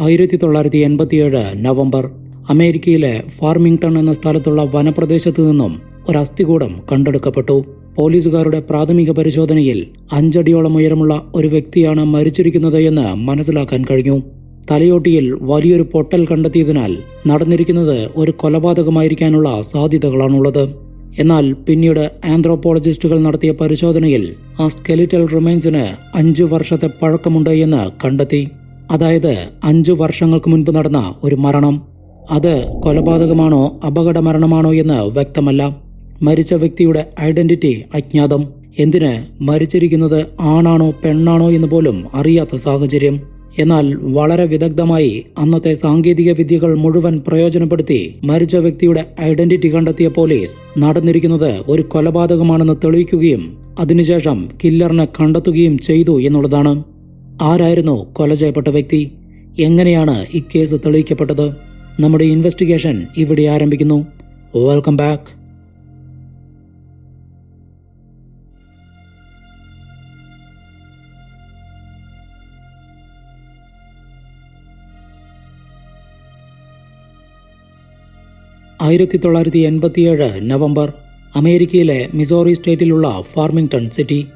ആയിരത്തി തൊള്ളായിരത്തി എൺപത്തിയേഴ് നവംബർ അമേരിക്കയിലെ ഫാർമിംഗ്ടൺ എന്ന സ്ഥലത്തുള്ള വനപ്രദേശത്തു നിന്നും ഒരു അസ്ഥികൂടം കണ്ടെടുക്കപ്പെട്ടു. പോലീസുകാരുടെ പ്രാഥമിക പരിശോധനയിൽ അഞ്ചടിയോളം ഉയരമുള്ള ഒരു വ്യക്തിയാണ് മരിച്ചിരിക്കുന്നത് എന്ന് മനസ്സിലാക്കാൻ കഴിഞ്ഞു. തലയോട്ടിയിൽ വലിയൊരു പൊട്ടൽ കണ്ടെത്തിയതിനാൽ നടന്നിരിക്കുന്നത് ഒരു കൊലപാതകമായിരിക്കാനുള്ള സാധ്യതകളാണുള്ളത്. എന്നാൽ പിന്നീട് ആന്ത്രോപോളജിസ്റ്റുകൾ നടത്തിയ പരിശോധനയിൽ ആ സ്കെലിറ്റൽ റിമൈൻസിന് അഞ്ചു വർഷത്തെ പഴക്കമുണ്ട് എന്ന് കണ്ടെത്തി. അതായത് അഞ്ചു വർഷങ്ങൾക്ക് മുൻപ് നടന്ന ഒരു മരണം. അത് കൊലപാതകമാണോ അപകട മരണമാണോ എന്ന് വ്യക്തമല്ല. മരിച്ച വ്യക്തിയുടെ ഐഡന്റിറ്റി അജ്ഞാതം. എന്തിന് മരിച്ചിരിക്കുന്നത് ആണാണോ പെണ്ണാണോ എന്ന് പോലും അറിയാത്ത സാഹചര്യം. എന്നാൽ വളരെ വിദഗ്ധമായി അന്നത്തെ സാങ്കേതിക വിദ്യകൾ മുഴുവൻ പ്രയോജനപ്പെടുത്തി മരിച്ച വ്യക്തിയുടെ ഐഡന്റിറ്റി കണ്ടെത്തിയ പോലീസ് നടന്നിരിക്കുന്നത് ഒരു കൊലപാതകമാണെന്ന് തെളിയിക്കുകയും അതിനുശേഷം കില്ലറിനെ കണ്ടെത്തുകയും ചെയ്തു എന്നുള്ളതാണ്. ആരായിരുന്നു കൊല ചെയ്യപ്പെട്ട വ്യക്തി? എങ്ങനെയാണ് ഈ കേസ് തെളിയിക്കപ്പെട്ടത്? നമ്മുടെ ഇൻവെസ്റ്റിഗേഷൻ ഇവിടെ ആരംഭിക്കുന്നു. വെൽക്കം ബാക്ക് ആയിരത്തി തൊള്ളായിരത്തി എൺപത്തിയേഴ് നവംബർ അമേരിക്കയിലെ മിസോറി സ്റ്റേറ്റിലുള്ള Farmington city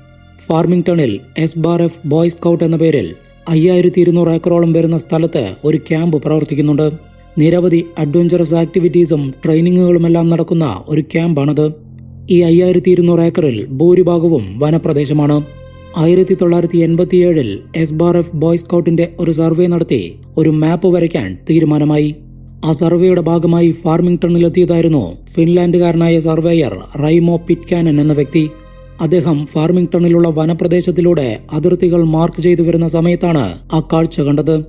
ഫാർമിംഗ്ടണിൽ S bar F boy scout എന്ന പേരിൽ അയ്യായിരത്തി ഇരുന്നൂറ് ഏക്കറോളം വരുന്ന സ്ഥലത്ത് ഒരു ക്യാമ്പ് പ്രവർത്തിക്കുന്നുണ്ട്. നിരവധി അഡ്വഞ്ചറസ് ആക്ടിവിറ്റീസും ട്രെയിനിങ്ങുകളുമെല്ലാം നടക്കുന്ന ഒരു ക്യാമ്പാണത്. ഈ അയ്യായിരത്തി ഇരുന്നൂറ് ഏക്കറിൽ ഭൂരിഭാഗവും വനപ്രദേശമാണ്. ആയിരത്തി തൊള്ളായിരത്തി എൺപത്തിയേഴിൽ എസ് ബാർ എഫ് ബോയ് സ്കൗട്ടിന്റെ ഒരു സർവേ നടത്തി ഒരു മാപ്പ് വരയ്ക്കാൻ തീരുമാനമായി. ആ സർവേയുടെ ഭാഗമായി ഫാർമിംഗ്ടണിലെത്തിയതായിരുന്നു ഫിൻലാൻഡുകാരനായ സർവേയർ റൈമോ പിറ്റ്കാനൻ എന്ന വ്യക്തി. അദ്ദേഹം ഫാർമിംഗ്ടണിലുള്ള വനപ്രദേശത്തിലൂടെ അതിർത്തികൾ മാർക്ക് ചെയ്തു വരുന്ന സമയത്താണ് ആ കാഴ്ച കണ്ടത്.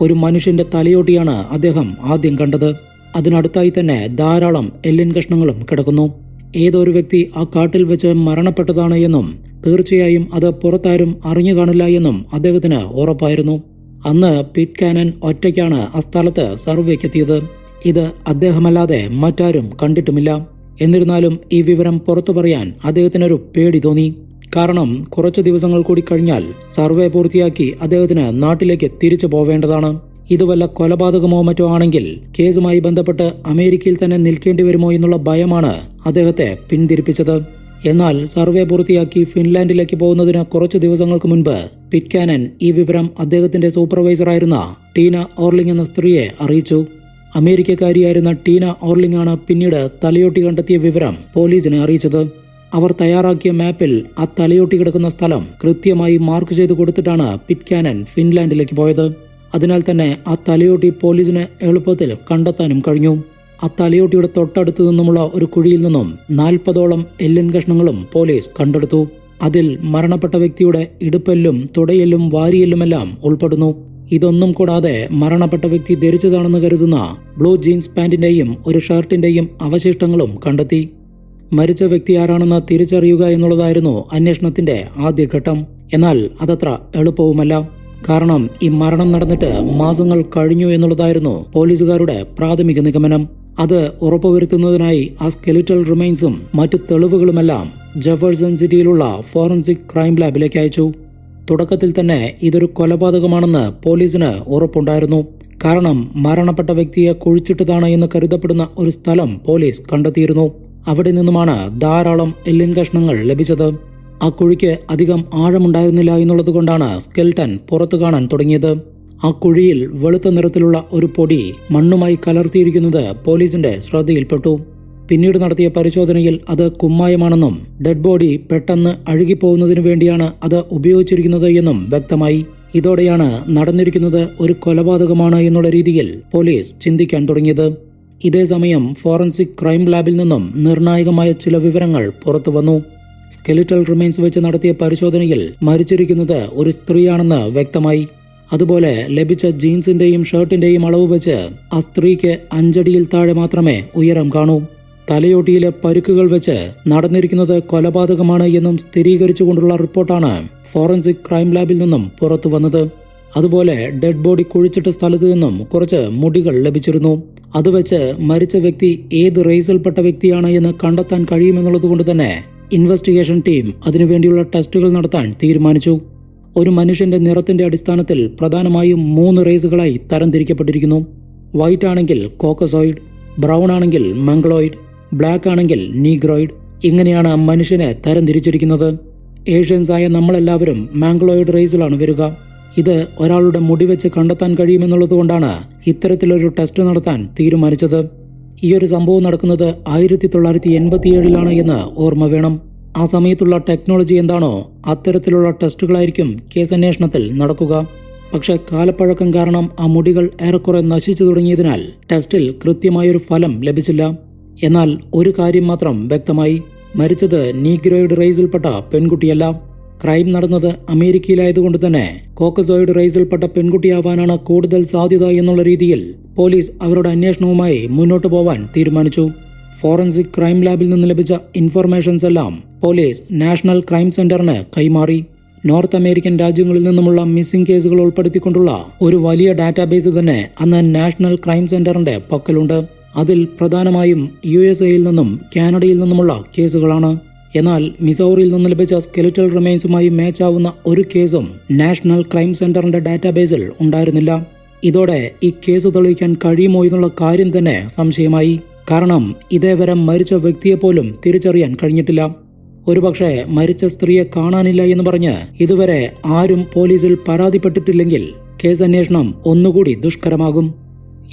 ഒരു മനുഷ്യന്റെ തലയോട്ടിയാണ് അദ്ദേഹം ആദ്യം കണ്ടത്. അതിനടുത്തായി തന്നെ ധാരാളം എല്ലിൻ കഷ്ണങ്ങളും കിടക്കുന്നു. ഏതൊരു വ്യക്തി ആ കാട്ടിൽ വെച്ച് മരണപ്പെട്ടതാണ് എന്നും തീർച്ചയായും അത് പുറത്താരും അറിഞ്ഞു കാണില്ല എന്നും അദ്ദേഹത്തിന് ഉറപ്പായിരുന്നു. അന്ന് പിറ്റ് കാനൻ ഒറ്റയ്ക്കാണ് ആ സ്ഥലത്ത് സർവേക്കെത്തിയത്. ഇത് അദ്ദേഹമല്ലാതെ മറ്റാരും കണ്ടിട്ടുമില്ല. എന്നിരുന്നാലും ഈ വിവരം പുറത്തു പറയാൻ അദ്ദേഹത്തിനൊരു പേടി തോന്നി. കാരണം കുറച്ചു ദിവസങ്ങൾ കൂടി കഴിഞ്ഞാൽ സർവേ പൂർത്തിയാക്കി അദ്ദേഹത്തിന് നാട്ടിലേക്ക് തിരിച്ചു പോവേണ്ടതാണ്. ഇതുവല്ല കൊലപാതകമോ മറ്റോ ആണെങ്കിൽ കേസുമായി ബന്ധപ്പെട്ട് അമേരിക്കയിൽ തന്നെ നിൽക്കേണ്ടി വരുമോ എന്നുള്ള ഭയമാണ് അദ്ദേഹത്തെ പിന്തിരിപ്പിച്ചത്. എന്നാൽ സർവേ പൂർത്തിയാക്കി ഫിൻലാൻഡിലേക്ക് പോകുന്നതിന് കുറച്ചു ദിവസങ്ങൾക്ക് മുൻപ് പിറ്റ്കാനൻ ഈ വിവരം അദ്ദേഹത്തിന്റെ സൂപ്പർവൈസറായിരുന്ന ടീന ഓർലിംഗ് എന്ന സ്ത്രീയെ അറിയിച്ചു. അമേരിക്കക്കാരിയായിരുന്ന ടീന ഓർലിംഗ് ആണ് പിന്നീട് തലയോട്ടി കണ്ടെത്തിയ വിവരം പോലീസിനെ അറിയിച്ചത്. അവർ തയ്യാറാക്കിയ മാപ്പിൽ ആ തലയോട്ടി കിടക്കുന്ന സ്ഥലം കൃത്യമായി മാർക്ക് ചെയ്ത് കൊടുത്തിട്ടാണ് പിറ്റ്കാനൻ ഫിൻലാൻഡിലേക്ക് പോയത്. അതിനാൽ തന്നെ ആ തലയോട്ടി പോലീസിന് എളുപ്പത്തിൽ കണ്ടെത്താനും കഴിഞ്ഞു. ആ തലയോട്ടിയുടെ തൊട്ടടുത്ത് നിന്നുമുള്ള ഒരു കുഴിയിൽ നിന്നും നാൽപ്പതോളം എല്ലിൻ കഷ്ണങ്ങളും പോലീസ് കണ്ടെടുത്തു. അതിൽ മരണപ്പെട്ട വ്യക്തിയുടെ ഇടുപ്പെല്ലും തുടയെല്ലും വാരിയെല്ലുമെല്ലാം ഉൾപ്പെടുന്നു. ഇതൊന്നും കൂടാതെ മരണപ്പെട്ട വ്യക്തി ധരിച്ചതാണെന്ന് കരുതുന്ന ബ്ലൂ ജീൻസ് പാന്റിന്റെയും ഒരു ഷർട്ടിന്റെയും അവശിഷ്ടങ്ങളും കണ്ടെത്തി. മരിച്ച വ്യക്തി ആരാണെന്ന് തിരിച്ചറിയുക എന്നുള്ളതായിരുന്നു അന്വേഷണത്തിന്റെ ആദ്യഘട്ടം. എന്നാൽ അതത്ര എളുപ്പവുമല്ല. കാരണം ഈ മരണം നടന്നിട്ട് മാസങ്ങൾ കഴിഞ്ഞു എന്നുള്ളതായിരുന്നു പോലീസുകാരുടെ പ്രാഥമിക നിഗമനം. അത് ഉറപ്പുവരുത്തുന്നതിനായി ആ സ്കെലിറ്റൽ റിമൈൻസും മറ്റു തെളിവുകളുമെല്ലാം ജഫേഴ്സൺ സിറ്റിയിലുള്ള ഫോറൻസിക് ക്രൈം ലാബിലേക്ക് അയച്ചു. തുടക്കത്തിൽ തന്നെ ഇതൊരു കൊലപാതകമാണെന്ന് പോലീസിന് ഉറപ്പുണ്ടായിരുന്നു. കാരണം മരണപ്പെട്ട വ്യക്തിയെ കുഴിച്ചിട്ടതാണ് എന്ന് കരുതപ്പെടുന്ന ഒരു സ്ഥലം പോലീസ് കണ്ടെത്തിയിരുന്നു. അവിടെ നിന്നുമാണ് ധാരാളം എല്ലിൻ കഷ്ണങ്ങൾ ലഭിച്ചത്. ആ കുഴിക്ക് അധികം ആഴമുണ്ടായിരുന്നില്ല എന്നുള്ളത് കൊണ്ടാണ് സ്കെൽട്ടൻ പുറത്തു കാണാൻ തുടങ്ങിയത്. ആ കുഴിയിൽ വെളുത്ത നിറത്തിലുള്ള ഒരു പൊടി മണ്ണുമായി കലർത്തിയിരിക്കുന്നത് പോലീസിന്റെ ശ്രദ്ധയിൽപ്പെട്ടു. പിന്നീട് നടത്തിയ പരിശോധനയിൽ അത് കുമ്മായമാണെന്നും ഡെഡ് ബോഡി പെട്ടെന്ന് അഴുകിപ്പോകുന്നതിനു വേണ്ടിയാണ് അത് ഉപയോഗിച്ചിരിക്കുന്നത് എന്നും വ്യക്തമായി. ഇതോടെയാണ് നടന്നിരിക്കുന്നത് ഒരു കൊലപാതകമാണ് എന്നുള്ള രീതിയിൽ പോലീസ് ചിന്തിക്കാൻ തുടങ്ങിയത്. ഇതേസമയം ഫോറൻസിക് ക്രൈം ലാബിൽ നിന്നും നിർണായകമായ ചില വിവരങ്ങൾ പുറത്തുവന്നു സ്കെലിറ്റൽ റിമൈൻസ് വെച്ച് നടത്തിയ പരിശോധനയിൽ മരിച്ചിരിക്കുന്നത് ഒരു സ്ത്രീയാണെന്ന് വ്യക്തമായി. അതുപോലെ ലഭിച്ച ജീൻസിന്റെയും ഷർട്ടിന്റെയും അളവ് വെച്ച് ആ സ്ത്രീക്ക് അഞ്ചടിയിൽ താഴെ മാത്രമേ ഉയരം കാണൂ. തലയോട്ടിയിലെ പരുക്കുകൾ വെച്ച് നടന്നിരിക്കുന്നത് കൊലപാതകമാണ് എന്നും സ്ഥിരീകരിച്ചുകൊണ്ടുള്ള റിപ്പോർട്ടാണ് ഫോറൻസിക് ക്രൈം ലാബിൽ നിന്നും പുറത്തു വന്നത്. അതുപോലെ ഡെഡ് ബോഡി കുഴിച്ചിട്ട സ്ഥലത്തു നിന്നും കുറച്ച് മുടികൾ ലഭിച്ചിരുന്നു. അത് വെച്ച് മരിച്ച വ്യക്തി ഏത് റേസിൽപ്പെട്ട വ്യക്തിയാണ് എന്ന് കണ്ടെത്താൻ കഴിയുമെന്നുള്ളതുകൊണ്ട് തന്നെ ഇൻവെസ്റ്റിഗേഷൻ ടീം അതിനുവേണ്ടിയുള്ള ടെസ്റ്റുകൾ നടത്താൻ തീരുമാനിച്ചു. ഒരു മനുഷ്യന്റെ നിറത്തിന്റെ അടിസ്ഥാനത്തിൽ പ്രധാനമായും മൂന്ന് റേസുകളായി തരംതിരിക്കപ്പെട്ടിരിക്കുന്നു. വൈറ്റ് ആണെങ്കിൽ കോക്കസോയിഡ് ബ്രൗൺ ആണെങ്കിൽ മംഗ്ലോയിഡ് ബ്ലാക്ക് ആണെങ്കിൽ നീഗ്രോയിഡ് ഇങ്ങനെയാണ് മനുഷ്യനെ തരംതിരിച്ചിരിക്കുന്നത്. ഏഷ്യൻസായ നമ്മളെല്ലാവരും മാംഗ്ലോയിഡ് റേസിലാണ് വരിക. ഇത് ഒരാളുടെ മുടി വെച്ച് കണ്ടെത്താൻ കഴിയുമെന്നുള്ളതുകൊണ്ടാണ് ഇത്തരത്തിലൊരു ടെസ്റ്റ് നടത്താൻ തീരുമാനിച്ചത്. ഈ ഒരു സംഭവം നടക്കുന്നത് ആയിരത്തി തൊള്ളായിരത്തി എൺപത്തിയേഴിലാണ് എന്ന് ഓർമ്മ വേണം. ആ സമയത്തുള്ള ടെക്നോളജി എന്താണോ അത്തരത്തിലുള്ള ടെസ്റ്റുകളായിരിക്കും കേസ് അന്വേഷണത്തിൽ നടക്കുക. പക്ഷേ കാലപ്പഴക്കം കാരണം ആ മുടികൾ ഏറെക്കുറെ നശിച്ചു തുടങ്ങിയതിനാൽ ടെസ്റ്റിൽ കൃത്യമായൊരു ഫലം ലഭിച്ചില്ല. എന്നാൽ ഒരു കാര്യം മാത്രം വ്യക്തമായി മരിച്ചത് നീഗ്രോയിഡ് റേസിൽപ്പെട്ട പെൺകുട്ടിയല്ല. ക്രൈം നടന്നത് അമേരിക്കയിലായതുകൊണ്ട് തന്നെ കോക്കസോയിഡ് റേസിൽപ്പെട്ട പെൺകുട്ടിയാവാനാണ് കൂടുതൽ സാധ്യത എന്നുള്ള രീതിയിൽ പോലീസ് അവരുടെ അന്വേഷണവുമായി മുന്നോട്ട് പോവാൻ തീരുമാനിച്ചു. ഫോറൻസിക് ക്രൈം ലാബിൽ നിന്ന് ലഭിച്ച ഇൻഫർമേഷൻസ് എല്ലാം പോലീസ് നാഷണൽ ക്രൈം സെന്ററിന് കൈമാറി. നോർത്ത് അമേരിക്കൻ രാജ്യങ്ങളിൽ നിന്നുമുള്ള മിസ്സിംഗ് കേസുകൾ ഉൾപ്പെടുത്തിക്കൊണ്ടുള്ള ഒരു വലിയ ഡാറ്റാബേസ് തന്നെ അന്ന് നാഷണൽ ക്രൈം സെന്ററിന്റെ പക്കലുണ്ട്. അതിൽ പ്രധാനമായും യു എസ് എയിൽ നിന്നും കാനഡയിൽ നിന്നുമുള്ള കേസുകളാണ്. എന്നാൽ മിസോറിയിൽ നിന്ന് ലഭിച്ച സ്കെലിറ്റൽ റിമൈൻസുമായി മാച്ച് ആവുന്ന ഒരു കേസും നാഷണൽ ക്രൈം സെന്ററിന്റെ ഡാറ്റാബേസിൽ ഉണ്ടായിരുന്നില്ല. ഇതോടെ ഈ കേസ് തെളിയിക്കാൻ കഴിയുമോ എന്നുള്ള കാര്യം തന്നെ സംശയമായി. കാരണം ഇതേവരെ മരിച്ച വ്യക്തിയെപ്പോലും തിരിച്ചറിയാൻ കഴിഞ്ഞിട്ടില്ല. ഒരുപക്ഷെ മരിച്ച സ്ത്രീയെ കാണാനില്ല എന്ന് പറഞ്ഞ് ഇതുവരെ ആരും പോലീസിൽ പരാതിപ്പെട്ടിട്ടില്ലെങ്കിൽ കേസ് അന്വേഷണം ഒന്നുകൂടി ദുഷ്കരമാകും.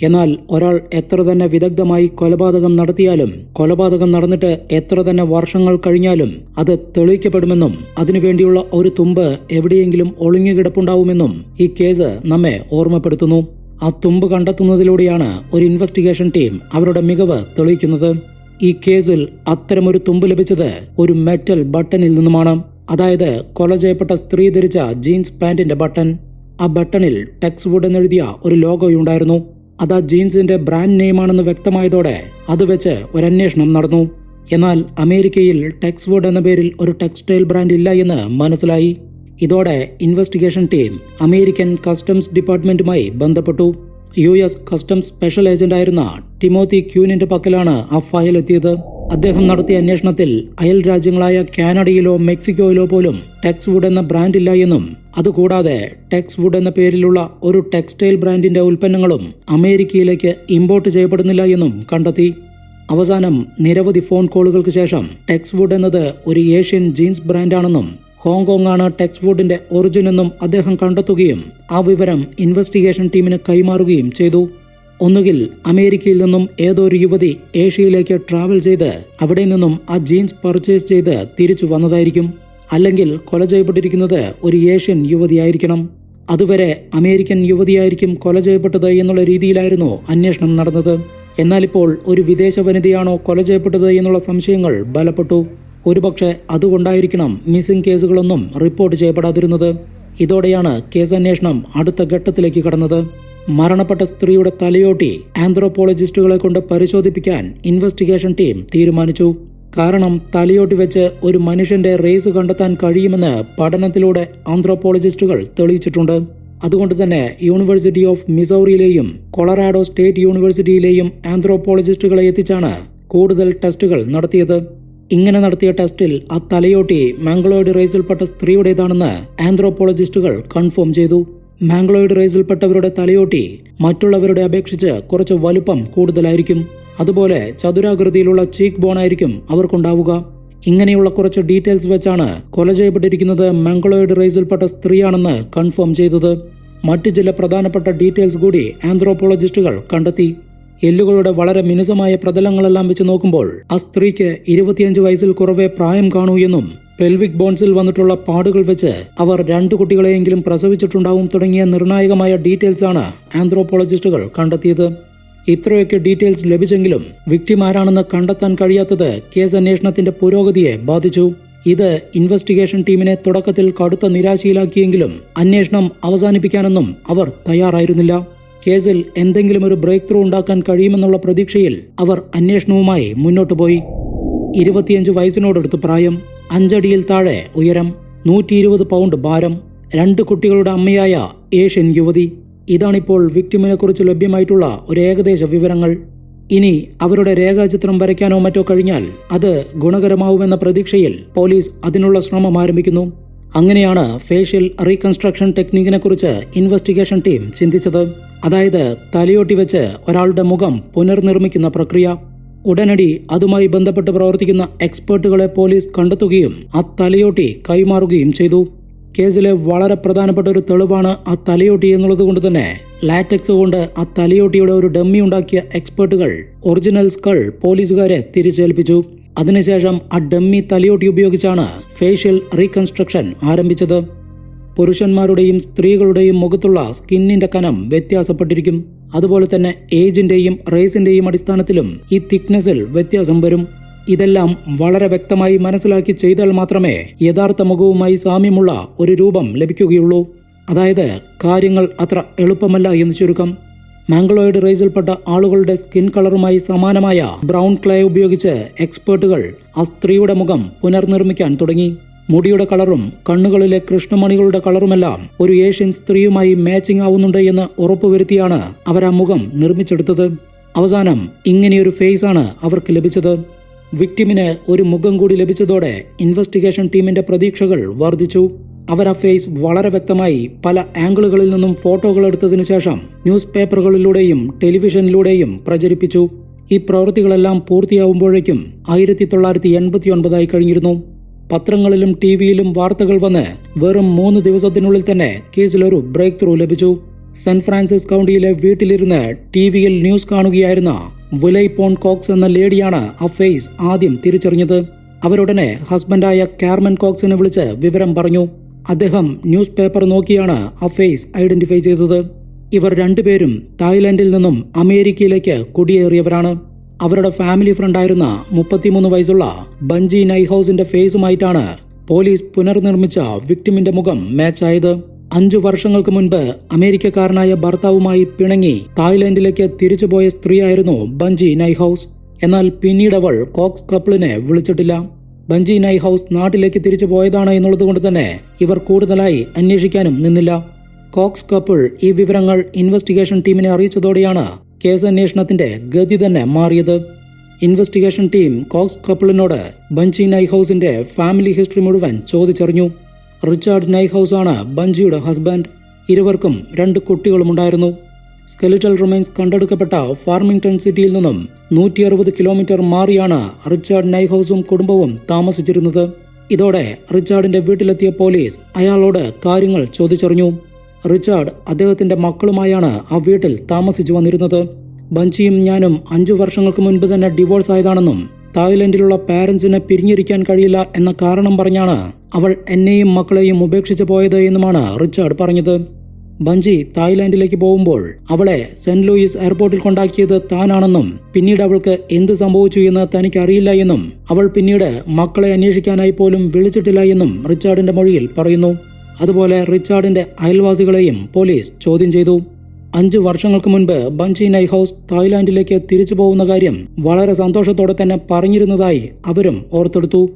എന്നാൽ ഒരാൾ എത്ര തന്നെ വിദഗ്ധമായി കൊലപാതകം നടത്തിയാലും കൊലപാതകം നടന്നിട്ട് എത്ര തന്നെ വർഷങ്ങൾ കഴിഞ്ഞാലും അത് തെളിയിക്കപ്പെടുമെന്നും അതിനുവേണ്ടിയുള്ള ഒരു തുമ്പ് എവിടെയെങ്കിലും ഒളിഞ്ഞുകിടപ്പുണ്ടാവുമെന്നും ഈ കേസ് നമ്മെ ഓർമ്മപ്പെടുത്തുന്നു. ആ തുമ്പ് കണ്ടെത്തുന്നതിലൂടെയാണ് ഒരു ഇൻവെസ്റ്റിഗേഷൻ ടീം അവരുടെ മികവ് തെളിയിക്കുന്നത്. ഈ കേസിൽ അത്തരമൊരു തുമ്പ് ലഭിച്ചത് ഒരു മെറ്റൽ ബട്ടണിൽ നിന്നുമാണ്. അതായത് കൊല ചെയ്യപ്പെട്ട സ്ത്രീ ധരിച്ച ജീൻസ് പാന്റിന്റെ ബട്ടൺ ആ ബട്ടണിൽ ടെക്സ് വുഡ് എന്നെഴുതിയ ഒരു ലോഗോയുണ്ടായിരുന്നു അത് ആ ജീൻസിന്റെ ബ്രാൻഡ് നെയിമാണെന്ന് വ്യക്തമായതോടെ അത് വെച്ച് ഒരു അന്വേഷണം നടന്നു. എന്നാൽ അമേരിക്കയിൽ ടെക്സ് വുഡ് എന്ന പേരിൽ ഒരു ടെക്സ്റ്റൈൽ ബ്രാൻഡ് ഇല്ല എന്ന് മനസ്സിലായി. ഇതോടെ ഇൻവെസ്റ്റിഗേഷൻ ടീം അമേരിക്കൻ കസ്റ്റംസ് ഡിപ്പാർട്ട്മെന്റുമായി ബന്ധപ്പെട്ടു. യു എസ് കസ്റ്റംസ് സ്പെഷ്യൽ ഏജന്റായിരുന്ന ടിമോത്തി ക്യൂനിന്റെ പക്കലാണ് ആ ഫയൽ എത്തിയത്. അദ്ദേഹം നടത്തിയ അന്വേഷണത്തിൽ അയൽ രാജ്യങ്ങളായ കാനഡയിലോ മെക്സിക്കോയിലോ പോലും ടെക്സ് വുഡ് എന്ന ബ്രാൻഡ് ഇല്ല എന്നും അതുകൂടാതെ ടെക്സ് വുഡ് എന്ന പേരിലുള്ള ഒരു ടെക്സ്റ്റൈൽ ബ്രാൻഡിന്റെ ഉൽപ്പന്നങ്ങളും അമേരിക്കയിലേക്ക് ഇമ്പോർട്ട് ചെയ്യപ്പെടുന്നില്ല എന്നും കണ്ടെത്തി. അവസാനം നിരവധി ഫോൺ കോളുകൾക്ക് ശേഷം ടെക്സ് വുഡ് എന്നത് ഒരു ഏഷ്യൻ ജീൻസ് ബ്രാൻഡാണെന്നും ഹോങ്കോങ് ആണ് ടെക്സ് വുഡിന്റെ ഒറിജിൻ എന്നും അദ്ദേഹം കണ്ടെത്തുകയും ആ വിവരം ഇൻവെസ്റ്റിഗേഷൻ ടീമിന് കൈമാറുകയും ചെയ്തു. ഒന്നുകിൽ അമേരിക്കയിൽ നിന്നും ഏതോ ഒരു യുവതി ഏഷ്യയിലേക്ക് ട്രാവൽ ചെയ്ത് അവിടെ നിന്നും ആ ജീൻസ് പർച്ചേസ് ചെയ്ത് തിരിച്ചു വന്നതായിരിക്കും. അല്ലെങ്കിൽ കൊല ചെയ്യപ്പെട്ടിരിക്കുന്നത് ഒരു ഏഷ്യൻ യുവതിയായിരിക്കണം. അതുവരെ അമേരിക്കൻ യുവതിയായിരിക്കും കൊല ചെയ്യപ്പെട്ടത് എന്നുള്ള രീതിയിലായിരുന്നു അന്വേഷണം നടന്നത്. എന്നാലിപ്പോൾ ഒരു വിദേശ വനിതയാണോ കൊല ചെയ്യപ്പെട്ടത് എന്നുള്ള സംശയങ്ങൾ ബലപ്പെട്ടു. ഒരുപക്ഷെ അതുകൊണ്ടായിരിക്കണം മിസ്സിംഗ് കേസുകളൊന്നും റിപ്പോർട്ട് ചെയ്യപ്പെടാതിരുന്നത്. ഇതോടെയാണ് കേസ് അന്വേഷണം അടുത്ത ഘട്ടത്തിലേക്ക് കടന്നത്. മരണപ്പെട്ട സ്ത്രീയുടെ തലയോട്ടി ആന്ത്രോപോളജിസ്റ്റുകളെ കൊണ്ട് പരിശോധിപ്പിക്കാൻ ഇൻവെസ്റ്റിഗേഷൻ ടീം തീരുമാനിച്ചു. കാരണം തലയോട്ടി വെച്ച് ഒരു മനുഷ്യന്റെ റേസ് കണ്ടെത്താൻ കഴിയുമെന്ന് പഠനത്തിലൂടെ ആന്ത്രോപോളജിസ്റ്റുകൾ തെളിയിച്ചിട്ടുണ്ട്. അതുകൊണ്ട് തന്നെ യൂണിവേഴ്സിറ്റി ഓഫ് മിസൗറിയിലെയും കൊളറാഡോ സ്റ്റേറ്റ് യൂണിവേഴ്സിറ്റിയിലെയും ആന്ത്രോപോളജിസ്റ്റുകളെ എത്തിച്ചാണ് കൂടുതൽ ടെസ്റ്റുകൾ നടത്തിയത്. ഇങ്ങനെ നടത്തിയ ടെസ്റ്റിൽ ആ തലയോട്ടി മാംഗ്ലോയിഡ് റേസിൽപ്പെട്ട സ്ത്രീയുടേതാണെന്ന് ആന്ത്രോപോളജിസ്റ്റുകൾ കൺഫേം ചെയ്തു. മാംഗ്ലോയിഡ് റേസിൽപ്പെട്ടവരുടെ തലയോട്ടി മറ്റുള്ളവരുടെ അപേക്ഷിച്ച് കുറച്ച് വലുപ്പം കൂടുതലായിരിക്കും. അതുപോലെ ചതുരാകൃതിയിലുള്ള ചീക്ക് ബോൺ ആയിരിക്കും അവർക്കുണ്ടാവുക. ഇങ്ങനെയുള്ള കുറച്ച് ഡീറ്റെയിൽസ് വെച്ചാണ് കൊല ചെയ്യപ്പെട്ടിരിക്കുന്നത് മംഗളോയിഡ് റേസിൽപ്പെട്ട സ്ത്രീയാണെന്ന് കൺഫേം ചെയ്തത്. മറ്റു ചില പ്രധാനപ്പെട്ട ഡീറ്റെയിൽസ് കൂടി ആന്ത്രോപോളജിസ്റ്റുകൾ കണ്ടെത്തി. എല്ലുകളുടെ വളരെ മിനുസമായ പ്രതലങ്ങളെല്ലാം വെച്ച് നോക്കുമ്പോൾ ആ സ്ത്രീക്ക് ഇരുപത്തിയഞ്ച് വയസ്സിൽ കുറവേ പ്രായം കാണൂ എന്നും പെൽവിക് ബോൺസിൽ വന്നിട്ടുള്ള പാടുകൾ വെച്ച് അവർ രണ്ടു കുട്ടികളെയെങ്കിലും പ്രസവിച്ചിട്ടുണ്ടാവും തുടങ്ങിയ നിർണായകമായ ഡീറ്റെയിൽസ് ആണ് ആന്ത്രോപോളജിസ്റ്റുകൾ കണ്ടെത്തിയത്. ഇത്രയൊക്കെ ഡീറ്റെയിൽസ് ലഭിച്ചെങ്കിലും വിക്ടിം ആരാണെന്ന് കണ്ടെത്താൻ കഴിയാത്തത് കേസ് അന്വേഷണത്തിന്റെ പുരോഗതിയെ ബാധിച്ചു. ഇത് ഇൻവെസ്റ്റിഗേഷൻ ടീമിനെ തുടക്കത്തിൽ കടുത്ത നിരാശയിലാക്കിയെങ്കിലും അന്വേഷണം അവസാനിപ്പിക്കാനൊന്നും അവർ തയ്യാറായിരുന്നില്ല. കേസിൽ എന്തെങ്കിലും ഒരു ബ്രേക്ക് ത്രൂ ഉണ്ടാക്കാൻ കഴിയുമെന്നുള്ള പ്രതീക്ഷയിൽ അവർ അന്വേഷണവുമായി മുന്നോട്ടു പോയി ഇരുപത്തിയഞ്ച് വയസ്സിനോടടുത്ത് പ്രായം. അഞ്ചടിയിൽ താഴെ ഉയരം നൂറ്റി ഇരുപത് പൗണ്ട് ഭാരം രണ്ട് കുട്ടികളുടെ അമ്മയായ ഏഷ്യൻ യുവതി. ഇതാണിപ്പോൾ വിക്ടിമിനെ കുറിച്ച് ലഭ്യമായിട്ടുള്ള ഒരു ഏകദേശ വിവരങ്ങൾ. ഇനി അവരുടെ രേഖാചിത്രം വരയ്ക്കാനോ മറ്റോ കഴിഞ്ഞാൽ അത് ഗുണകരമാവുമെന്ന പ്രതീക്ഷയിൽ പോലീസ് അതിനുള്ള ശ്രമം ആരംഭിക്കുന്നു. അങ്ങനെയാണ് ഫേഷ്യൽ റീകൺസ്ട്രക്ഷൻ ടെക്നിക്കിനെ കുറിച്ച് ഇൻവെസ്റ്റിഗേഷൻ ടീം ചിന്തിച്ചത്. അതായത് തലയോട്ടി വെച്ച് ഒരാളുടെ മുഖം പുനർനിർമ്മിക്കുന്ന പ്രക്രിയ. ഉടനടി അതുമായി ബന്ധപ്പെട്ട് പ്രവർത്തിക്കുന്ന എക്സ്പേർട്ടുകളെ പോലീസ് കണ്ടെത്തുകയും ആ തലയോട്ടി കൈമാറുകയും ചെയ്തു. കേസിലെ വളരെ പ്രധാനപ്പെട്ട ഒരു തെളിവാണ് ആ തലയോട്ടി എന്നുള്ളത് കൊണ്ട് തന്നെ ലാറ്റക്സ് കൊണ്ട് ആ തലയോട്ടിയുടെ ഒരു ഡമ്മി ഉണ്ടാക്കിയ എക്സ്പേർട്ടുകൾ ഒറിജിനൽ സ്കൾ പോലീസുകാരെ തിരിച്ചേൽപ്പിച്ചു. അതിനുശേഷം ആ ഡമ്മി തലയോട്ടി ഉപയോഗിച്ചാണ് ഫേഷ്യൽ റീകൺസ്ട്രക്ഷൻ ആരംഭിച്ചത്. പുരുഷന്മാരുടെയും സ്ത്രീകളുടെയും മുഖത്തുള്ള സ്കിന്നിന്റെ കനം വ്യത്യാസപ്പെട്ടിരിക്കും. അതുപോലെ തന്നെ ഏജിന്റെയും റേസിന്റെയും അടിസ്ഥാനത്തിലും ഈ തിക്നെസ്സിൽ വ്യത്യാസം വരും. ഇതെല്ലാം വളരെ വ്യക്തമായി മനസ്സിലാക്കി ചെയ്താൽ മാത്രമേ യഥാർത്ഥ മുഖവുമായി സാമ്യമുള്ള ഒരു രൂപം ലഭിക്കുകയുള്ളൂ. അതായത് കാര്യങ്ങൾ അത്ര എളുപ്പമല്ല എന്ന് ചുരുക്കം. മാംഗ്ലോയിഡ് റേസിൽപ്പെട്ട ആളുകളുടെ സ്കിൻ കളറുമായി സമാനമായ ബ്രൗൺ ക്ലേ ഉപയോഗിച്ച് എക്സ്പേർട്ടുകൾ ആ സ്ത്രീയുടെ മുഖം പുനർനിർമ്മിക്കാൻ തുടങ്ങി. മുടിയുടെ കളറും കണ്ണുകളിലെ കൃഷ്ണമണികളുടെ കളറുമെല്ലാം ഒരു ഏഷ്യൻ സ്ത്രീയുമായി മാച്ചിങ് ആവുന്നുണ്ട് എന്ന് ഉറപ്പുവരുത്തിയാണ് അവർ ആ മുഖം നിർമ്മിച്ചെടുത്തത്. അവസാനം ഇങ്ങനെയൊരു ഫേസ് ആണ് അവർക്ക് ലഭിച്ചത്. വിക്ടിമിന് ഒരു മുഖം കൂടി ലഭിച്ചതോടെ ഇൻവെസ്റ്റിഗേഷൻ ടീമിന്റെ പ്രതീക്ഷകൾ വർദ്ധിച്ചു. അവർ ആ ഫേസ് വളരെ വ്യക്തമായി പല ആംഗിളുകളിൽ നിന്നും ഫോട്ടോകൾ എടുത്തതിനു ശേഷം ന്യൂസ് പേപ്പറുകളിലൂടെയും ടെലിവിഷനിലൂടെയും പ്രചരിപ്പിച്ചു. ഈ പ്രവൃത്തികളെല്ലാം പൂർത്തിയാവുമ്പോഴേക്കും ആയിരത്തി തൊള്ളായിരത്തി എൺപത്തി ഒൻപതായി കഴിഞ്ഞിരുന്നു. പത്രങ്ങളിലും ടി വിയിലും വാർത്തകൾ വന്ന് വെറും മൂന്ന് ദിവസത്തിനുള്ളിൽ തന്നെ കേസിലൊരു ബ്രേക്ക് ത്രൂ ലഭിച്ചു. സെന്റ് ഫ്രാൻസിസ് കൗണ്ടിയിലെ വീട്ടിലിരുന്ന് ടി വിയിൽ ന്യൂസ് കാണുകയായിരുന്ന വിലൈപോൺ കോക്സ് എന്ന ലേഡിയാണ് അഫേസ് ഫേസ് ആദ്യം തിരിച്ചറിഞ്ഞത്. അവരുടനെ ഹസ്ബൻഡായ കാർമൻ കോക്സിനെ വിളിച്ച് വിവരം പറഞ്ഞു. അദ്ദേഹം ന്യൂസ് പേപ്പർ നോക്കിയാണ് അഫേസ് ഫേസ് ഐഡന്റിഫൈ ചെയ്തത്. ഇവർ രണ്ടുപേരും തായ്ലാന്റിൽ നിന്നും അമേരിക്കയിലേക്ക് കുടിയേറിയവരാണ്. അവരുടെ ഫാമിലി ഫ്രണ്ടായിരുന്ന മുപ്പത്തിമൂന്ന് വയസ്സുള്ള ബഞ്ചി നൈഹൌസിന്റെ ഫേസുമായിട്ടാണ് പോലീസ് പുനർനിർമ്മിച്ച വിക്ടിമിന്റെ മുഖം മാച്ചായത് അഞ്ചു വർഷങ്ങൾക്ക് മുൻപ് അമേരിക്കക്കാരനായ ഭർത്താവുമായി പിണങ്ങി തായ്ലൻഡിലേക്ക് തിരിച്ചുപോയ സ്ത്രീയായിരുന്നു ബഞ്ചി നൈഹൌസ്. എന്നാൽ പിന്നീട് അവൾ കോക്സ് കപ്പിളിനെ വിളിച്ചിട്ടില്ല. ബഞ്ചി നൈഹൌസ് നാട്ടിലേക്ക് തിരിച്ചു പോയതാണ് എന്നുള്ളത് കൊണ്ട് തന്നെ ഇവർ കൂടുതലായി അന്വേഷിക്കാനും നിന്നില്ല. കോക്സ് കപ്പിൾ ഈ വിവരങ്ങൾ ഇൻവെസ്റ്റിഗേഷൻ ടീമിനെ അറിയിച്ചതോടെയാണ് കേസ് അന്വേഷണത്തിന്റെ ഗതി തന്നെ മാറിയത്. ഇൻവെസ്റ്റിഗേഷൻ ടീം കോക്സ് കപ്പിളിനോട് ബഞ്ചി നൈഹൌസിന്റെ ഫാമിലി ഹിസ്റ്ററി മുഴുവൻ ചോദിച്ചറിഞ്ഞു. റിച്ചാർഡ് നൈഹൌസ് ആണ് ബഞ്ചിയുടെ ഹസ്ബൻഡ്. ഇരുവർക്കും രണ്ട് കുട്ടികളുമുണ്ടായിരുന്നു. സ്കെലിറ്റൽ റിമൈൻസ് കണ്ടെടുക്കപ്പെട്ട ഫാർമിംഗ്ടൺ സിറ്റിയിൽ നിന്നും നൂറ്റി അറുപത് കിലോമീറ്റർ മാറിയാണ് റിച്ചാർഡ് നൈഹൌസും കുടുംബവും താമസിച്ചിരുന്നത്. ഇതോടെ റിച്ചാർഡിന്റെ വീട്ടിലെത്തിയ പോലീസ് അയാളോട് കാര്യങ്ങൾ ചോദിച്ചറിഞ്ഞു. റിച്ചാർഡ് അദ്ദേഹത്തിന്റെ മക്കളുമായാണ് ആ വീട്ടിൽ താമസിച്ചു വന്നിരുന്നത് ബഞ്ചിയും ഞാനും അഞ്ചു വർഷങ്ങൾക്ക് മുൻപ് തന്നെ ഡിവോഴ്സ് ആയതാണെന്നും തായ്ലൻഡിലുള്ള പാരന്റ്സിനെ പിരിഞ്ഞിരിക്കാൻ കഴിയില്ല എന്ന കാരണം പറഞ്ഞാണ് അവൾ എന്നെയും മക്കളെയും ഉപേക്ഷിച്ചു പോയത് എന്നുമാണ് റിച്ചാർഡ് പറഞ്ഞത്. ബഞ്ചി തായ്ലാന്റിലേക്ക് പോകുമ്പോൾ അവളെ സെന്റ് ലൂയിസ് എയർപോർട്ടിൽ കൊണ്ടാക്കിയത് താനാണെന്നും പിന്നീട് അവൾക്ക് എന്ത് സംഭവിച്ചു എന്ന് തനിക്കറിയില്ല എന്നും അവൾ പിന്നീട് മക്കളെ അന്വേഷിക്കാനായി പോലും വിളിച്ചിട്ടില്ല എന്നും റിച്ചാർഡിന്റെ മൊഴിയിൽ പറയുന്നു. അതുപോലെ റിച്ചാർഡിന്റെ അയൽവാസികളെയും പോലീസ് ചോദ്യം ചെയ്തു. അഞ്ച് വർഷങ്ങൾക്ക് മുൻപ് ബഞ്ചി നൈഹൌസ് തായ്ലാന്റിലേക്ക് തിരിച്ചു പോകുന്ന കാര്യം വളരെ സന്തോഷത്തോടെ തന്നെ പറഞ്ഞിരുന്നതായി അവരും ഓർത്തെടുത്തു.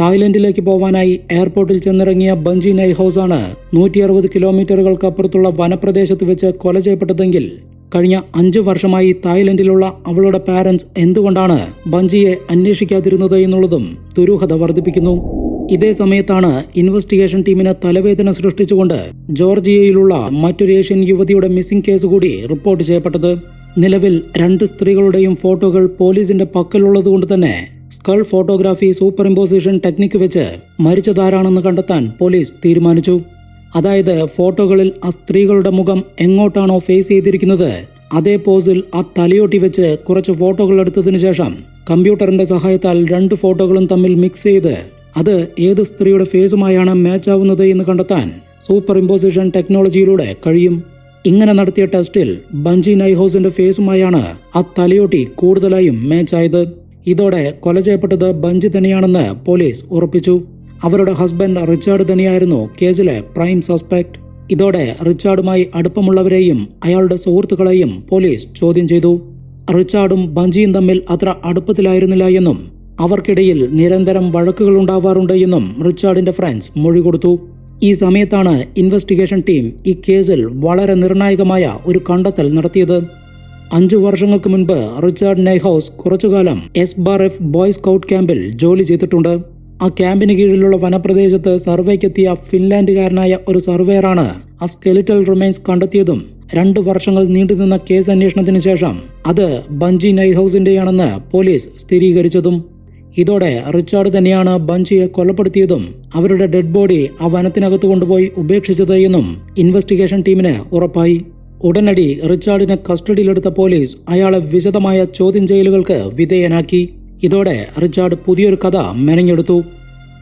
തായ്ലൻഡിലേക്ക് പോവാനായി എയർപോർട്ടിൽ ചെന്നിറങ്ങിയ ബഞ്ചി നൈഹൌസ് ആണ് നൂറ്റി അറുപത് കിലോമീറ്ററുകൾക്കപ്പുറത്തുള്ള വനപ്രദേശത്ത് വെച്ച് കൊല ചെയ്യപ്പെട്ടതെങ്കിൽ കഴിഞ്ഞ അഞ്ച് വർഷമായി തായ്ലൻഡിലുള്ള അവളുടെ പാരന്റ്സ് എന്തുകൊണ്ടാണ് ബഞ്ചിയെ അന്വേഷിക്കാതിരുന്നത് എന്നുള്ളതും ദുരൂഹത വർദ്ധിപ്പിക്കുന്നു. ഇതേ സമയത്താണ് ഇൻവെസ്റ്റിഗേഷൻ ടീമിന് തലവേദന സൃഷ്ടിച്ചുകൊണ്ട് ജോർജിയയിലുള്ള മറ്റൊരു ഏഷ്യൻ യുവതിയുടെ മിസ്സിംഗ് കേസ് കൂടി റിപ്പോർട്ട് ചെയ്യപ്പെട്ടത്. നിലവിൽ രണ്ട് സ്ത്രീകളുടെയും ഫോട്ടോകൾ പോലീസിന്റെ പക്കലുള്ളതുകൊണ്ട് തന്നെ skull photography super imposition technique വെച്ച് മരിച്ചതാരാണെന്ന് കണ്ടെത്താൻ പോലീസ് തീരുമാനിച്ചു. അതായത് ഫോട്ടോകളിൽ ആ സ്ത്രീകളുടെ മുഖം എങ്ങോട്ടാണോ ഫേസ് ചെയ്തിരിക്കുന്നത് അതേ പോസിൽ ആ തലയോട്ടി വെച്ച് കുറച്ച് ഫോട്ടോകൾ എടുത്തതിനു ശേഷം കമ്പ്യൂട്ടറിന്റെ സഹായത്താൽ രണ്ട് ഫോട്ടോകളും തമ്മിൽ മിക്സ് ചെയ്ത് അത് ഏത് സ്ത്രീയുടെ ഫേസുമായാണ് മാച്ച് ആവുന്നത് എന്ന് കണ്ടെത്താൻ സൂപ്പർ ഇമ്പോസിഷൻ ടെക്നോളജിയിലൂടെ കഴിയും. ഇങ്ങനെ നടത്തിയ ടെസ്റ്റിൽ ബഞ്ചി നൈഹോസിന്റെ ഫേസുമായാണ് ആ തലയോട്ടി കൂടുതലായും മാച്ച് ആയത്. ഇതോടെ കൊല ചെയ്യപ്പെട്ടത് ബഞ്ചി തന്നെയാണെന്ന് പോലീസ് ഉറപ്പിച്ചു. അവരുടെ ഹസ്ബൻഡ് റിച്ചാർഡ് തന്നെയായിരുന്നു കേസിലെ പ്രൈം സസ്പെക്ട് ഇതോടെ റിച്ചാർഡുമായി അടുപ്പമുള്ളവരെയും അയാളുടെ സുഹൃത്തുക്കളെയും പോലീസ് ചോദ്യം ചെയ്തു. റിച്ചാർഡും ബഞ്ചിയും തമ്മിൽ അത്ര അടുപ്പത്തിലായിരുന്നില്ല എന്നും അവർക്കിടയിൽ നിരന്തരം വഴക്കുകൾ ഉണ്ടാവാറുണ്ട് എന്നും റിച്ചാർഡിന്റെ ഫ്രണ്ട്സ് മൊഴി കൊടുത്തു. ഈ സമയത്താണ് ഇൻവെസ്റ്റിഗേഷൻ ടീം ഈ കേസിൽ വളരെ നിർണായകമായ ഒരു കണ്ടെത്തൽ നടത്തിയത്. അഞ്ചു വർഷങ്ങൾക്ക് മുൻപ് റിച്ചാർഡ് നെയ്ഹൌസ് കുറച്ചുകാലം S bar F boy scout ക്യാമ്പിൽ ജോലി ചെയ്തിട്ടുണ്ട്. ആ ക്യാമ്പിന് കീഴിലുള്ള വനപ്രദേശത്ത് സർവേക്കെത്തിയ ഫിൻലാൻഡുകാരനായ ഒരു സർവേയറാണ് ആ സ്കെലിറ്റൽ റിമൈൻസ് കണ്ടെത്തിയതും രണ്ട് വർഷങ്ങൾ നീണ്ടുനിന്ന കേസ് അന്വേഷണത്തിന് ശേഷം അത് ബഞ്ചി നൈഹൌസിന്റെയാണെന്ന് പോലീസ് സ്ഥിരീകരിച്ചതും. ഇതോടെ റിച്ചാർഡ് തന്നെയാണ് ബഞ്ചിയെ കൊലപ്പെടുത്തിയതും അവരുടെ ഡെഡ് ബോഡി ആ വനത്തിനകത്ത് കൊണ്ടുപോയി ഉപേക്ഷിച്ചത് എന്നും ഇൻവെസ്റ്റിഗേഷൻ ടീമിന് ഉറപ്പായി. ഉടനടി റിച്ചാർഡിനെ കസ്റ്റഡിയിലെടുത്ത പോലീസ് അയാളെ വിശദമായ ചോദ്യം ചെയ്യലുകൾക്ക് വിധേയനാക്കി. ഇതോടെ റിച്ചാർഡ് പുതിയൊരു കഥ മെനഞ്ഞെടുത്തു.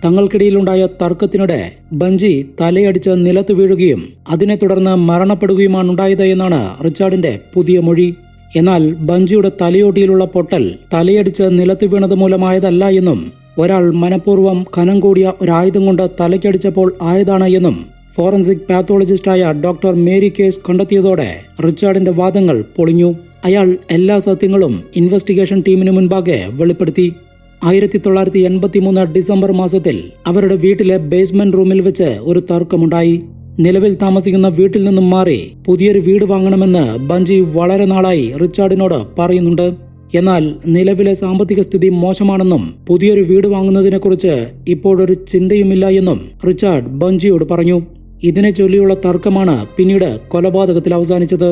തങ്ങൾക്കിടയിലുണ്ടായ തർക്കത്തിനിടെ ബഞ്ചി തലയടിച്ച് നിലത്ത് വീഴുകയും അതിനെ തുടർന്ന് മരണപ്പെടുകയുമാണ് ഉണ്ടായത് എന്നാണ് റിച്ചാർഡിന്റെ പുതിയ മൊഴി. എന്നാൽ ബഞ്ചിയുടെ തലയോട്ടിയിലുള്ള പൊട്ടൽ തലയടിച്ച് നിലത്ത് വീണത് മൂലമായതല്ല എന്നും ഒരാൾ മനഃപൂർവം കനം കൂടിയ ഒരായുധം കൊണ്ട് തലയ്ക്കടിച്ചപ്പോൾ ആയതാണ് എന്നും ഫോറൻസിക് പാത്തോളജിസ്റ്റായ ഡോക്ടർ മേരി കേസ് കണ്ടെത്തിയതോടെ റിച്ചാർഡിന്റെ വാദങ്ങൾ പൊളിഞ്ഞു. അയാൾ എല്ലാ സത്യങ്ങളും ഇൻവെസ്റ്റിഗേഷൻ ടീമിന് മുൻപാകെ വെളിപ്പെടുത്തി. ആയിരത്തി തൊള്ളായിരത്തി എൺപത്തി മൂന്ന് ഡിസംബർ മാസത്തിൽ അവരുടെ വീട്ടിലെ ബേസ്മെന്റ് റൂമിൽ വെച്ച് ഒരു തർക്കമുണ്ടായി. നിലവിൽ താമസിക്കുന്ന വീട്ടിൽ നിന്നും മാറി പുതിയൊരു വീട് വാങ്ങണമെന്ന് ബഞ്ചി വളരെ നാളായി റിച്ചാർഡിനോട് പറയുന്നുണ്ട്. എന്നാൽ നിലവിലെ സാമ്പത്തിക സ്ഥിതി മോശമാണെന്നും പുതിയൊരു വീട് വാങ്ങുന്നതിനെക്കുറിച്ച് ഇപ്പോഴൊരു ചിന്തയുമില്ല എന്നും റിച്ചാർഡ് ബഞ്ചിയോട് പറഞ്ഞു. ഇതിനെ ചൊല്ലിയുള്ള തർക്കമാണ് പിന്നീട് കൊലപാതകത്തിൽ അവസാനിച്ചത്.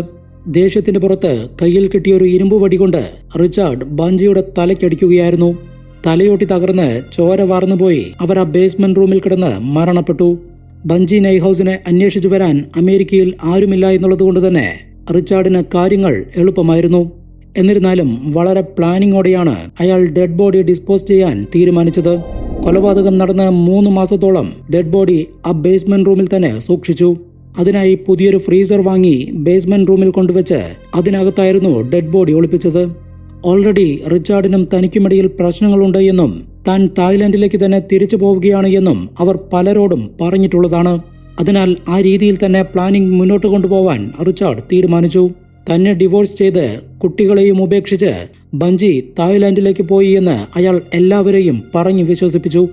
ദേഷ്യത്തിന് പുറത്ത് കയ്യിൽ കിട്ടിയ ഒരു ഇരുമ്പ് വടി കൊണ്ട് റിച്ചാർഡ് ബഞ്ചിയുടെ തലയ്ക്കടിക്കുകയായിരുന്നു. തലയോട്ടി തകർന്ന് ചോര വാർന്നുപോയി അവർ ആ ബേസ്മെന്റ് റൂമിൽ കിടന്ന് മരണപ്പെട്ടു. ബഞ്ചി നൈഹൌസിനെ അന്വേഷിച്ചു വരാൻ അമേരിക്കയിൽ ആരുമില്ല എന്നുള്ളതുകൊണ്ട് തന്നെ റിച്ചാർഡിന് കാര്യങ്ങൾ എളുപ്പമായിരുന്നു. എന്നിരുന്നാലും വളരെ പ്ലാനിങ്ങോടെയാണ് അയാൾ ഡെഡ് ബോഡി ഡിസ്പോസ് ചെയ്യാൻ തീരുമാനിച്ചത്. കൊലപാതകം നടന്ന മൂന്ന് മാസത്തോളം ഡെഡ് ബോഡി ആ ബേസ്മെന്റ് റൂമിൽ തന്നെ സൂക്ഷിച്ചു. അതിനായി പുതിയൊരു ഫ്രീസർ വാങ്ങി ബേസ്മെന്റ് റൂമിൽ കൊണ്ടുവച്ച് അതിനകത്തായിരുന്നു ഡെഡ് ബോഡി ഒളിപ്പിച്ചത്. ഓൾറെഡി റിച്ചാർഡിനും തനിക്കുമിടയിൽ പ്രശ്നങ്ങളുണ്ട് എന്നും താൻ തായ്ലൻഡിലേക്ക് തന്നെ തിരിച്ചു പോവുകയാണ് എന്നും അവർ പലരോടും പറഞ്ഞിട്ടുള്ളതാണ്. അതിനാൽ ആ രീതിയിൽ തന്നെ പ്ലാനിംഗ് മുന്നോട്ട് കൊണ്ടുപോവാൻ റിച്ചാർഡ് തീരുമാനിച്ചു. തന്നെ ഡിവോഴ്സ് ചെയ്ത് കുട്ടികളെയും ഉപേക്ഷിച്ച് ബഞ്ചി തായ്ലാന്റിലേക്ക് പോയി എന്ന് അയാൾ എല്ലാവരെയും പറഞ്ഞു വിശ്വസിപ്പിച്ചു.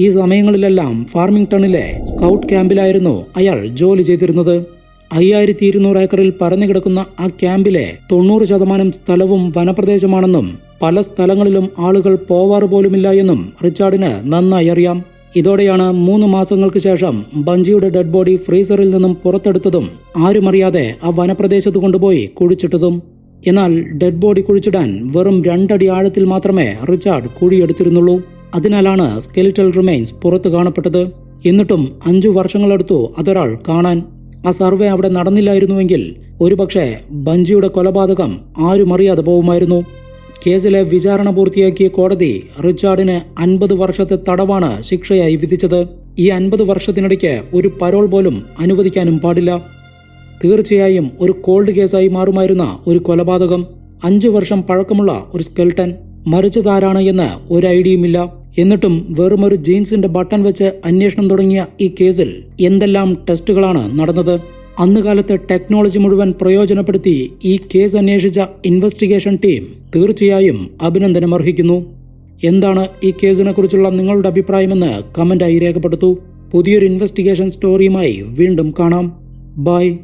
ഈ സമയങ്ങളിലെല്ലാം ഫാർമിംഗ്ടണിലെ സ്കൗട്ട് ക്യാമ്പിലായിരുന്നു അയാൾ ജോലി ചെയ്തിരുന്നത്. അയ്യായിരത്തി ഇരുന്നൂറ് ഏക്കറിൽ പരന്നു കിടക്കുന്ന ആ ക്യാമ്പിലെ തൊണ്ണൂറ് ശതമാനം സ്ഥലവും വനപ്രദേശമാണെന്നും പല സ്ഥലങ്ങളിലും ആളുകൾ പോവാറ് പോലുമില്ല എന്നും റിച്ചാർഡിന് നന്നായി അറിയാം. ഇതോടെയാണ് മൂന്ന് മാസങ്ങൾക്ക് ശേഷം ബഞ്ചിയുടെ ഡെഡ് ബോഡി ഫ്രീസറിൽ നിന്നും പുറത്തെടുത്തതും ആരുമറിയാതെ ആ വനപ്രദേശത്ത് കൊണ്ടുപോയി കുഴിച്ചിട്ടതും. എന്നാൽ ഡെഡ് ബോഡി കുഴിച്ചിടാൻ വെറും രണ്ടടി ആഴത്തിൽ മാത്രമേ റിച്ചാർഡ് കുഴിയെടുത്തിരുന്നുള്ളൂ. അതിനാലാണ് സ്കെലിറ്റൽ റിമൈൻസ് പുറത്തു കാണപ്പെട്ടത്. എന്നിട്ടും അഞ്ചു വർഷങ്ങളെടുത്തു അതൊരാൾ കാണാൻ ആ സർവേ അവിടെ നടന്നില്ലായിരുന്നുവെങ്കിൽ ഒരുപക്ഷെ ബഞ്ചിയുടെ കൊലപാതകം ആരും അറിയാതെ പോകുമായിരുന്നു. കേസിലെ വിചാരണ പൂർത്തിയാക്കിയ കോടതി റിച്ചാർഡിന് അൻപത് വർഷത്തെ തടവാണ് ശിക്ഷയായി വിധിച്ചത്. ഈ അൻപത് വർഷത്തിനിടയ്ക്ക് ഒരു പരോൾ പോലും അനുവദിക്കാനും പാടില്ല. തീർച്ചയായും ഒരു കോൾഡ് കേസായി മാറുമായിരുന്ന ഒരു കൊലപാതകം. അഞ്ചു വർഷം പഴക്കമുള്ള ഒരു സ്കെൽട്ടൻ. മരിച്ചതാരാണ് എന്ന് ഒരു ഐഡിയയുമില്ല. എന്നിട്ടും വെറുമൊരു ജീൻസിന്റെ ബട്ടൺ വെച്ച് അന്വേഷണം തുടങ്ങിയ ഈ കേസിൽ എന്തെല്ലാം ടെസ്റ്റുകളാണ് നടന്നത്? അന്ന് കാലത്തെ ടെക്നോളജി മുഴുവൻ പ്രയോജനപ്പെടുത്തി ഈ കേസ് അന്വേഷിച്ച ഇൻവെസ്റ്റിഗേഷൻ ടീം തീർച്ചയായും അഭിനന്ദനം അർഹിക്കുന്നു എന്താണ് ഈ കേസിനെ കുറിച്ചുള്ള നിങ്ങളുടെ അഭിപ്രായമെന്ന് കമന്റായി രേഖപ്പെടുത്തു. പുതിയൊരു ഇൻവെസ്റ്റിഗേഷൻ സ്റ്റോറിയുമായി വീണ്ടും കാണാം. ബൈ.